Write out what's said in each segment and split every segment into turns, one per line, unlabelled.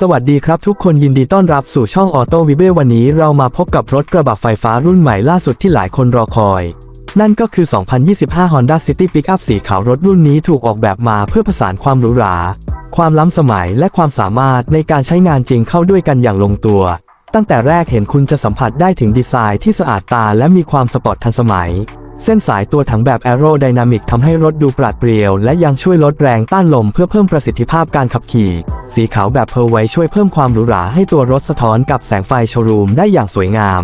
สวัสดีครับทุกคนยินดีต้อนรับสู่ช่องออโต้วิเบวันนี้เรามาพบกับรถกระบะไฟฟ้ารุ่นใหม่ล่าสุดที่หลายคนรอคอย นั่นก็คือ 2025 Honda City Pickup สีขาวรถรุ่นนี้ถูกออกแบบมาเพื่อผสานความหรูหรา ความล้ำสมัยและความสามารถในการใช้งานจริงเข้าด้วยกันอย่างลงตัว ตั้งแต่แรกเห็นคุณจะสัมผัสได้ถึงดีไซน์ที่สะอาดตาและมีความสปอร์ตทันสมัย เส้นสายตัวถังแบบแอโรไดนามิกทำให้รถดูปราดเปรียว และยังช่วยลดแรงต้านลมเพื่อเพิ่มประสิทธิภาพการขับขี่ สีขาวแบบเพอร์ไวช่วยเพิ่มความหรูหราให้ตัวรถสะท้อนกับแสงไฟโชว์รูมได้อย่างสวยงาม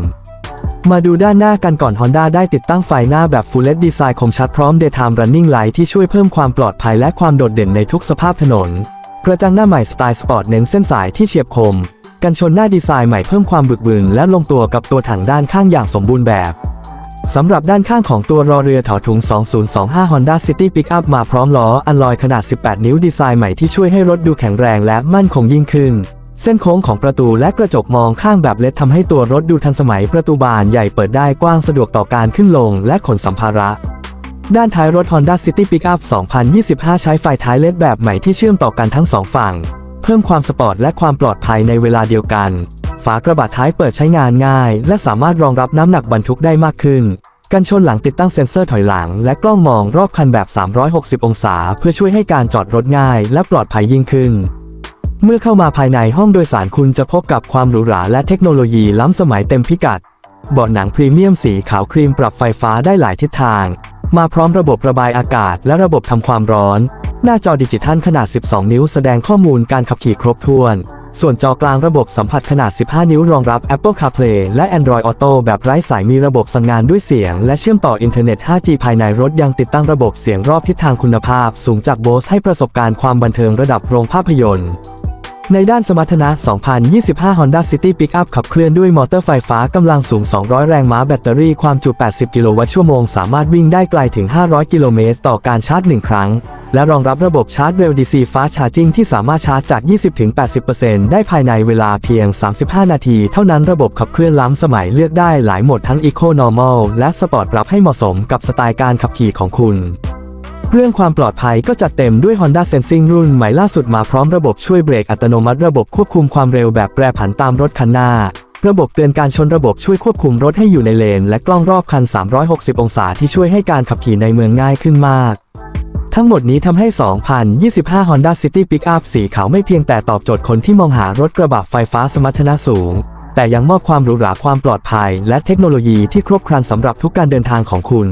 มาดูด้านหน้ากันก่อน Honda ได้ติดตั้งไฟหน้าแบบ Full LED ดีไซน์คมชัดพร้อม Daytime Running Light ที่ช่วยเพิ่มความปลอดภัยและความโดดเด่นในทุกสภาพถนน กระจังหน้าใหม่สไตล์สปอร์ตเน้นเส้นสายที่เฉียบคม กันชนหน้าดีไซน์ใหม่เพิ่มความบึกบึนและลงตัวกับตัวถังด้านข้างอย่างสมบูรณ์แบบ สำหรับด้านข้างของตัวรอเรือถอถุง 2025 Honda City Pickup มาพร้อมล้ออันลอยขนาด 18 นิ้วดีไซน์ใหม่ที่ช่วยให้รถดูแข็งแรงและมั่นคงยิ่งขึ้น เส้นโค้งของประตูและกระจกมองข้างแบบเล็ดทำให้ตัวรถดูทันสมัยประตูบานใหญ่เปิดได้กว้างสะดวกต่อการขึ้นลงและขนสัมภาระ ด้านท้ายรถ Honda City Pickup 2025 ใช้ไฟท้ายเล็ดแบบใหม่ที่เชื่อมต่อกันทั้งสองฝั่ง เพิ่มความสปอร์ตและความปลอดภัยในเวลาเดียวกันฝากระบะท้ายเปิดใช้งานง่าย และสามารถรองรับน้ำหนักบรรทุกได้มากขึ้น กันชนหลังติดตั้งเซ็นเซอร์ถอยหลัง และกล้องมองรอบคันแบบ 360 องศา เพื่อช่วยให้การจอดรถง่าย และปลอดภัยยิ่งขึ้น เมื่อเข้ามาภายในห้องโดยสารคุณจะพบกับความหรูหราและเทคโนโลยีล้ำสมัยเต็มพิกัดเบาะหนังพรีเมียมสีขาวครีมปรับไฟฟ้าได้หลายทิศทาง มาพร้อมระบบระบายอากาศ และระบบทำความร้อน หน้าจอดิจิทัลขนาด 12 นิ้วแสดงข้อมูลการขับขี่ครบถ้วน ส่วนจอกลางระบบสัมผัสขนาด 15 นิ้วรองรับ Apple CarPlay และ Android Auto แบบไร้สายมีระบบสั่งงานด้วยเสียง และเชื่อมต่ออินเทอร์เน็ต 5G ภายในรถยังติดตั้งระบบเสียงรอบทิศทางคุณภาพ สูงจาก Bose ให้ประสบการณ์ความบันเทิงระดับโรงภาพยนตร์ในด้านสมรรถนะ 2025 Honda City Pickup ขับเคลื่อนด้วยมอเตอร์ไฟฟ้ากำลังสูง 200 แรงม้าแบตเตอรี่ความจุ 80 กิโลวัตต์ชั่วโมง สามารถวิ่งได้ไกลถึง 500 กิโลเมตรต่อการชาร์จ 1 ครั้ง และรองรับระบบชาร์จเร็ว DC Fast Charging ที่สามารถชาร์จจาก 20-80%ได้ภายในเวลาเพียง 35 นาที เท่านั้นระบบขับเคลื่อนล้ำสมัยเลือกได้หลายโหมดทั้ง Eco Normal และ Sport ปรับให้เหมาะสมกับสไตล์การขับขี่ของคุณเรื่องความปลอดภัยก็จัดเต็มด้วย Honda Sensing รุ่นใหม่ล่าสุดมาพร้อมระบบช่วยเบรกอัตโนมัติระบบควบคุมความเร็วแบบแปรผันตามรถคันหน้า ระบบเตือนการชนระบบช่วยควบคุมรถให้อยู่ในเลน และกล้องรอบคัน 360 องศาที่ช่วยให้การขับขี่ในเมืองง่ายขึ้นมาก ทั้งหมดนี้ทำให้ 2025 Honda City Pickup สีขาวไม่เพียงแต่ตอบโจทย์คนที่มองหารถกระบะไฟฟ้าสมรรถนะสูง แต่ยังมอบความหรูหราความปลอดภัย และเทคโนโลยีที่ครบครันสำหรับทุกการเดินทางของคุณ